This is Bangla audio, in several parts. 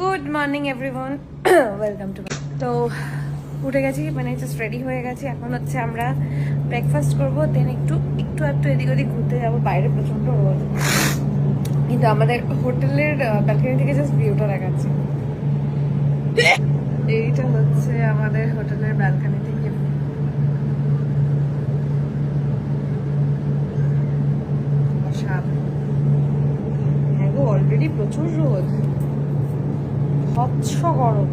Good morning everyone welcome to তো উঠে গেছি মানে জাস্ট রেডি হয়ে গেছি। এখন হচ্ছে আমরা ব্রেকফাস্ট করব দেন একটু একটু একটু এদিক ওদিক ঘুরতে যাব, বাইরে প্রচণ্ড রোদ। কিন্তু আমাদের হোটেলের ব্যালকনি থেকে জাস্ট ভিউটা দেখাচ্ছি। এইটা হচ্ছে আমাদের হোটেলের ব্যালকনি থেকে। হ্যাঁ অলরেডি প্রচুর রোদ। স্বচ্ছ গরম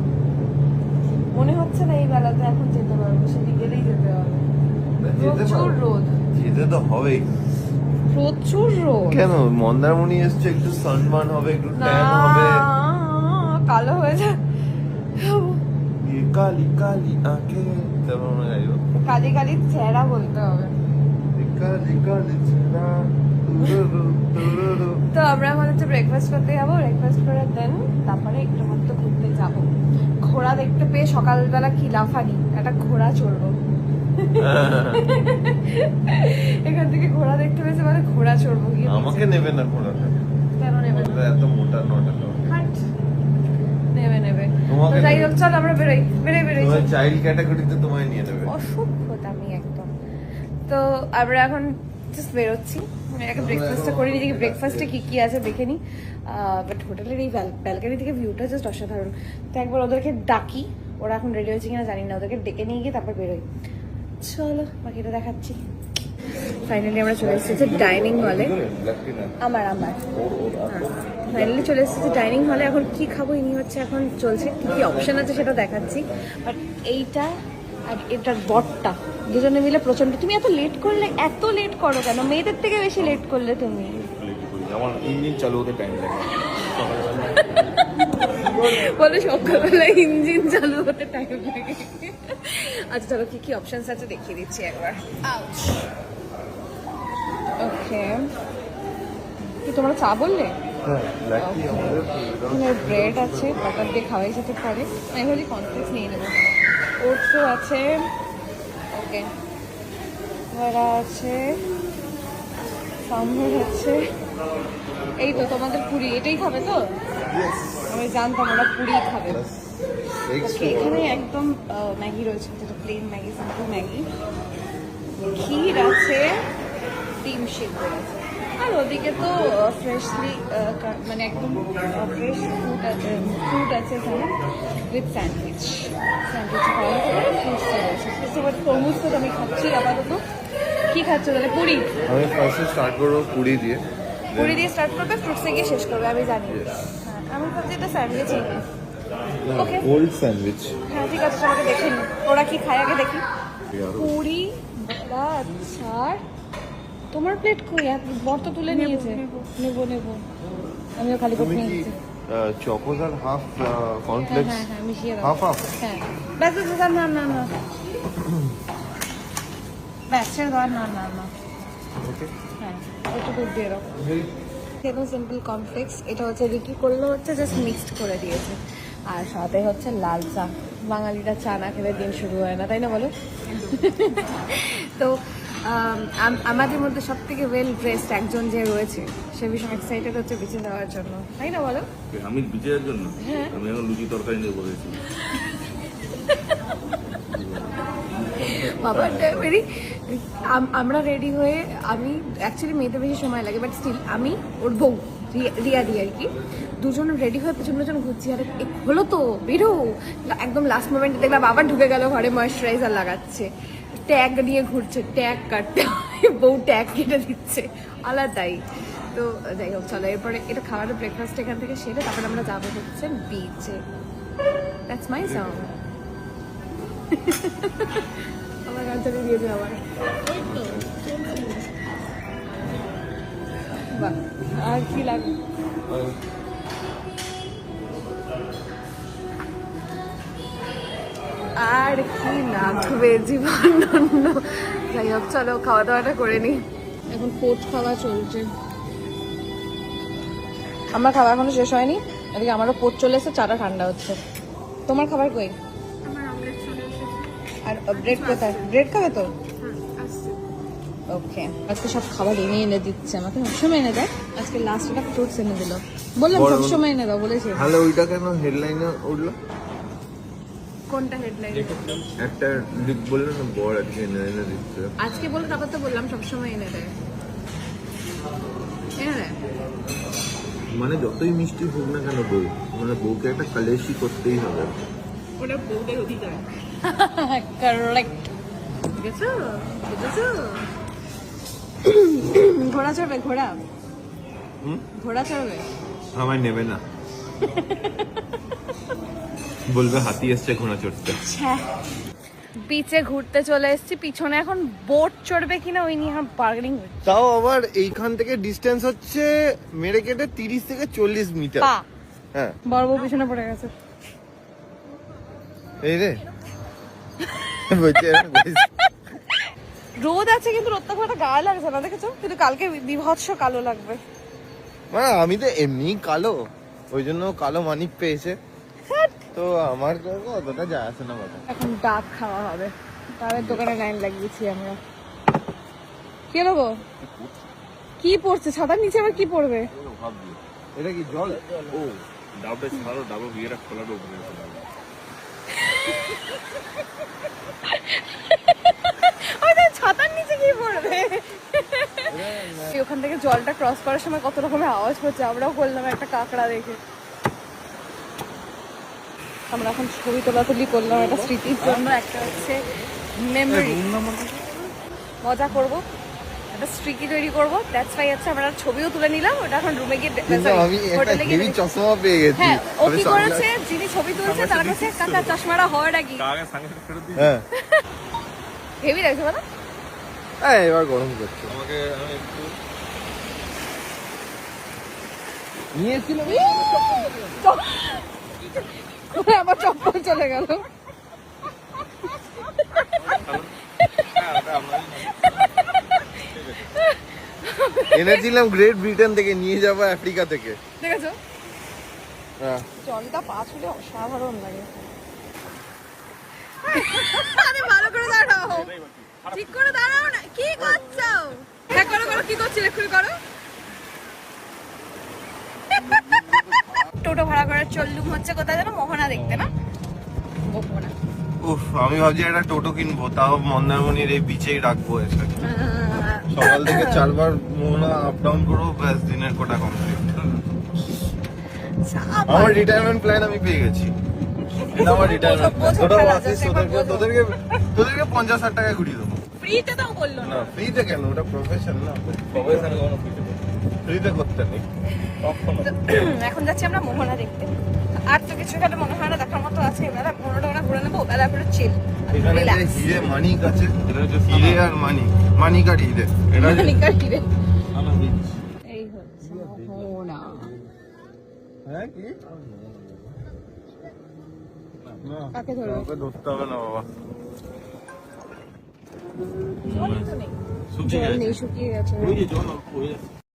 মনে হচ্ছে না এই বেলাতে এখন যেতে পারব সে বিকেলেই যেতে হবে। প্রচুর রোদ। যেতে তো হবেই। প্রচুর রোদ। কেন? মন্দারমণি এসছে একটু সানমান হবে একটু ট্যান হবে। কালো হয়ে যায় কালি কালি আঁকে কালি কালি চেহারা বলতে হবে। কালি কালি চেহারা তো আমরা এখন হচ্ছে ব্রেকফাস্ট করতে যাব ব্রেকফাস্ট করে দেন তারপরে একটু মতো ঘুরতে যাব। ঘোড়া দেখতে পেয়ে সকালবেলা কি লাফানি একটা ঘোড়া চড়বো। এখান থেকে ঘোড়া দেখতে পেয়েছে মানে ঘোড়া চড়বো গিয়ে আমাকে নেবে না ঘোড়াটা কেন নেবে এত মোটা নটা হাট। নেবে নেবে। তো যাই হোক চল আমরা বেরোই বেরোই বেরোই। চাইল্ড ক্যাটাগরিতে তোমায় নিয়ে নেবে। অসভ্যতা আমি একদম। তো আমরা এখন জাস্ট বেরোচ্ছি। মানে আগে ব্রেকফাস্টটা করে দেখি ব্রেকফাস্টে কি কি আছে দেখে নিই বাট হোটেলের এই ব্যালকানি থেকে ভিউটা জাস্ট অসাধারণ। তো একবার ওদেরকে ডাকি। ওরা এখন রেডি হয়েছে কিনা জানি না। ওদেরকে ডেকে নিয়ে গিয়ে তারপর বেরোই। চলো, বাকিটা দেখাচ্ছি। ফাইনালি আমরা চলে এসেছি ডাইনিং হলে আমার আমার। ফাইনালি চলে এসেছি ডাইনিং হলে এখন কি খাব, ইনি হচ্ছে এখন চলছে। কি কি অপশন আছে সেটা দেখাচ্ছি। বাট এইটা আর এটার বটটা দুজনে মিলে প্রচণ্ড তুমি এত লেট করলে এত লেট করো কেন? মেয়েদের থেকে বেশি লেট করলে তুমি। আমার ইঞ্জিন চালু হতে টাইম লাগে। বলে সকালবেলা ইঞ্জিন চালু হতে টাইম লাগে। আচ্ছা চলো কি কি অপশনস আছে দেখিয়ে দিচ্ছি একবার। ওকে কি তোমরা চা বললে? হ্যাঁ ব্রেড আছে বাটার দিয়ে খাওয়াই যেতে পারে। আমি ভাবছি কনফ্লেক্স নিয়ে নেব। ওটসও আছে। ওকে। ভরা আছে। সাম্বার আছে। এই তো তোমাদের পুরি এটাই খাবে তো? আমি জানতাম ওরা পুরি খাবে। এখানে একদম ম্যাগি রয়েছে যেটা প্লেন ম্যাগি সিম্পল ম্যাগি। ক্ষীর আছে ডিম সিদ্ধ আছে। আর ওদিকে তো ফ্রেশলি মানে একদম ফ্রেশ ফুড আছে ফুড আছে এখানে উইথ স্যান্ডউইচ স্যান্ডউইচ খাওয়া ফ্রুটস এবার তরমুজ তো আমি খাচ্ছি আপাতত। কি খাচ্ছ তাহলে? পুরি? আমি ফার্স্টে স্টার্ট করব পুরি দিয়ে। পুরি দিয়ে স্টার্ট করবে ফ্রুটসে গিয়ে শেষ করবে আমি জানি। হ্যাঁ আমি ভাবছি এটা স্যান্ডউইচ Okay. কোল্ড স্যান্ডউইচ হ্যাঁ ঠিক আছে তোমাকে দেখে ওরা কি খায় আগে দেখি। পুরি বড়া আচার তোমার প্লেট কই? বর তো তুলে নিয়েছে। নেব। নেব আমিও খালি করে নিয়েছি চকোজ আর হাফ হ্যাঁ কর্নফ্লেক্স হ্যাঁ হ্যাঁ মিশিয়ে দাও। হাফ হাফ হ্যাঁ। ব্যাস ব্যাস, না না না। ব্যাস ছেড়ে দাও না না না। ওকে হ্যাঁ ওটুকু দিয়ে দাও। একদম সিম্পল কমপ্লেক্স এটা হচ্ছে রিকি করল হচ্ছে জাস্ট মিক্সড করে দিয়েছে। আর সাথে হচ্ছে লাল চা। বাঙালিরা চা না খেলে দিন শুরু হয় না তাই না বলো? তো আমাদের মধ্যে সব থেকে ওয়েল ড্রেসড একজন যে রয়েছে সে ভীষণ এক্সাইটেড হচ্ছে বেছে যাওয়ার জন্য। তাই না বলো? আমি বিচারের জন্য? হ্যাঁ। আমি এখন লুচি তরকারি নিয়ে বলেছি বাবা ভেরি আমরা রেডি হয়ে আমি অ্যাকচুয়ালি মেয়েদের বেশি সময় লাগে বাট স্টিল আমি ওর বউ রিয়া- রিয়া দি আর কি দুজন রেডি হয়ে পেছন পেছন ঘুরছি আর হলো তো বেরো। একদম লাস্ট মোমেন্টে দেখলাম আবার ঢুকে গেল ঘরে ময়শ্চারাইজার লাগাচ্ছে। ট্যাগ নিয়ে ঘুরছে ট্যাগ কাটতে হয়, বউ ট্যাগ কেটে দিচ্ছে। আলাদাই। তো যাই হোক চলো এরপরে এটা খাওয়ার ব্রেকফাস্ট এখান থেকে সেরে তারপরে আমরা যাব হচ্ছে বিচে দ্যাটস মাই সাউন্ড আমার গান চালিয়ে দিয়েছে আবার। বাহ, আর কি লাগে আর কি লাগবে জীবন অন্য যাই হোক চলো খাওয়া দাওয়াটা করে নি এখন পোট খাওয়া চলছে। আমার খাবার এখনও শেষ হয়নি এদিকে আমারও পোট চলে এসে চাটা ঠান্ডা হচ্ছে। তোমার খাবার কই? আর ব্রেড কোথায়? ব্রেড খাবে তো? ওকে আজকে সব খাবার এনে এনে দিচ্ছে আমাকে সবসময় এনে দেয়। আজকে লাস্ট একটা ফ্রুটস এনে দিল। বললাম সবসময় এনে দাও বলেছি। তাহলে ওইটা কেন হেডলাইনে উঠল? কোনটা হেডলাইন একটা দিক বলল না বড় আজকে এনে এনে দিচ্ছে আজকে বলে তারপর তো বললাম সবসময় এনে দেয়। এনে দেয়? মানে যতই মিষ্টি হোক না কেন বউ মানে বউকে একটা কালেশি করতেই হবে। ওটা বউদের অধিকার। কারেক্ট বুঝেছ? বুঝেছ? ঘোড়া চড়বে ঘোড়া? হুম? ঘোড়া চড়বে? আমায় নেবে না। বলবে হাতি এসছে ঘোড়া চড়তে। বিচে ঘুরতে চলে এসেছি পিছনে এখন বোট চড়বে কিনা ওই নিয়ে বার্গেনিং তাও আবার এইখান থেকে ডিস্টেন্স হচ্ছে মেরে কেটে তিরিশ থেকে চল্লিশ মিটার হ্যাঁ। বড় পিছনে পড়ে গেছে। এই রে। রোদ আছে কিন্তু রোদটা খুব একটা গায়ে লাগছে না দেখেছ? কিন্তু কালকে বিভৎস কালো লাগবে। মানে আমি তো এমনি কালো ওই জন্য কালো মানিক পেয়েছে। তো আমার তো অতটা যায় আসে না কথা এখন ডাব খাওয়া হবে। ডাবের দোকানে লাইন লাগিয়েছি আমরা। কি নেব কি পড়ছে? ছাতার নিচে আবার কি পড়বে? এটা কি জল? ও ডাবটা ছাড়ো ডাবো বিয়েটা খোলাটা উপরে দেখ, ছাতার নিচে কি পড়বে? ওখান থেকে জলটা ক্রস করার সময় কত রকমের আওয়াজ হচ্ছে আমরাও করলাম একটা কাঁকড়া দেখে। আমরা এখন ছবি তোলাতুলি করলাম একটা স্মৃতির জন্য। একটা হচ্ছে মেমোরি মজা করব। একটা স্মৃতি তৈরি করব। দ্যাটস ওয়াই হচ্ছে আমরা ছবিও তুলে নিলাম। ওটা এখন রুমে গিয়ে আমি একটা হেভি চশমা পেয়ে গেছি। হ্যাঁ ও কি করেছে যিনি ছবি তুলছে তার কাছে কাকা চশমাটা হওয়াটা কি কাকে সাঙ্গে ফেরত দিই হ্যাঁ। হেভি লাগছে বলো। হ্যাঁ এবার গরম করছে। আমাকে আমি একটু নিয়েছিলাম আমার চপ্পল চলে গেল। এনেছিলাম গ্রেট ব্রিটেন থেকে নিয়ে যাব আফ্রিকা থেকে। দেখেছ? হ্যাঁ। জলটা পা ছুলে অসাধারণ লাগে। আরে ভালো করে দাঁড়াও। ঠিক করে দাঁড়াও না। কি করছ? হ্যাঁ করো করো কি করছিলে? এক্ষুনি করো। টোটো চললুম হচ্ছে কোথায় যেন মোহনা দেখতে না? মোহনা। উফ আমি ভাবছি একটা টোটো কিনবো তাও মন্দারমণির এই বিচেই রাখব এসে সকাল থেকে চারবার মোহনা আপ ডাউন করব ব্যাস দিনের কোটা কমপ্লিট আমার রিটায়ারমেন্ট প্ল্যান আমি পেয়ে গেছি। আমার রিটায়ারমেন্ট তোরা আসিস তোদেরকে তোদেরকে তোদেরকে পঞ্চাশ ষাট টাকা ঘুরিয়ে দেবো। ফ্রিতে তো বলল না। না ফ্রিতে কেন? ওটা প্রফেশন না। প্রফেশন কোনো কিছু করতে নেই। এখন যাচ্ছি আমরা মোহনা দেখতে। আর তো কিছু এখানে মনে হয় না দেখার মতো আছে। এবার মোহনা টোহনা ঘুরে নেব বেলা করে চিল এখানে যে হিরে মানিক আছে এটা হচ্ছে হিরে আর মানিক। মানিক আর হিরে। এটা হচ্ছে- সানা বিচ এই হচ্ছে মোহনা। হ্যাঁ কি? কাকে ধরবে? ধরতে হবে না বাবা। শুকিয়ে গেছে। শুকিয়ে গেছে।